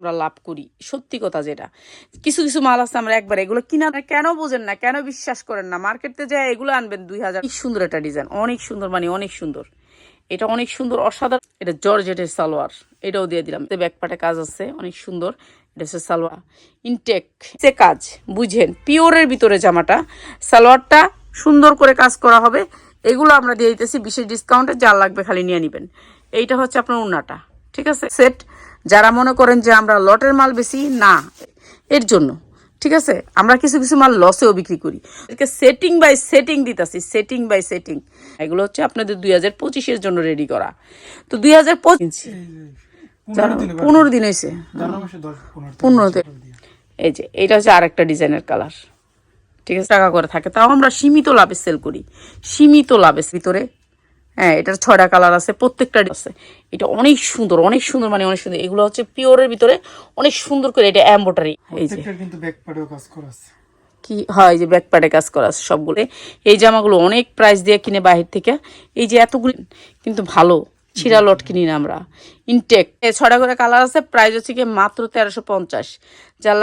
আমরা লাভ করি। সত্যি কথা যেটা। কিছু কিছু মাল আছে আমরা একবার এগুলো কিনা কেন বোঝেন না, কেন বিশ্বাস করেন না? মার্কেটে যায় এগুলো আনবেন দুই হাজার। সুন্দর একটা ডিজাইন, অনেক সুন্দর মানে অনেক সুন্দর। এটা অনেক সুন্দর, অসাধারণ। এটা জর্জেটের সালোয়ার, এটাও দিয়ে দিলাম। ব্যাকপাটে কাজ আছে, অনেক সুন্দর। সালোয়ার। ইনটেক সে কাজ, বুঝেন, পিওরের ভিতরে জামাটা। সালোয়ারটা সুন্দর করে কাজ করা হবে। এগুলো আমরা দিয়ে দিতেছি বিশেষ ডিসকাউন্টে যা লাগবে খালি নিয়ে নেবেন। এইটা হচ্ছে আপনার উন্নাটা ঠিক আছে? সেট যারা মনে করেন যে আমরা লটের মাল বেশি না এর জন্য। ঠিক আছে? আমরা কিছু কিছু মাল লসেও বিক্রি করি। একে সেটিং বাই সেটিং দিতেছি সেটিং বাই সেটিং এগুলো হচ্ছে আপনাদের দুই হাজার পঁচিশের জন্য রেডি করা। তো দুই হাজার পঁচিশ পনেরো দিন হয়েছে। পনেরো পনেরোতে এই যে এটা হচ্ছে আরেকটা ডিজাইনের কালার ঠিক আছে? টাকা করে থাকে। তাও আমরা সীমিত লাভে সেল করি। সীমিত লাভের ভিতরে হ্যাঁ এটার ছয়টা কালার আছে প্রত্যেকটা আছে। এটা অনেক সুন্দর অনেক সুন্দর মানে অনেক সুন্দর। এগুলো হচ্ছে পিওরের ভিতরে অনেক সুন্দর করে এটা এম্বোটারি এই যে কিন্তু কাজ করা আছে। কি হয় যে ব্যাক প্যাডে কাজ করা আছে সবগুলো। এই জামাগুলো অনেক প্রাইস দিয়ে কিনে বাহির থেকে। এই যে এতগুলো কিন্তু ভালো। ছিঁড়া লট কিনি না আমরা। ইনটেক ছটা করে কালার আছে প্রাইস হচ্ছে কি মাত্র তেরোশো পঞ্চাশ। যার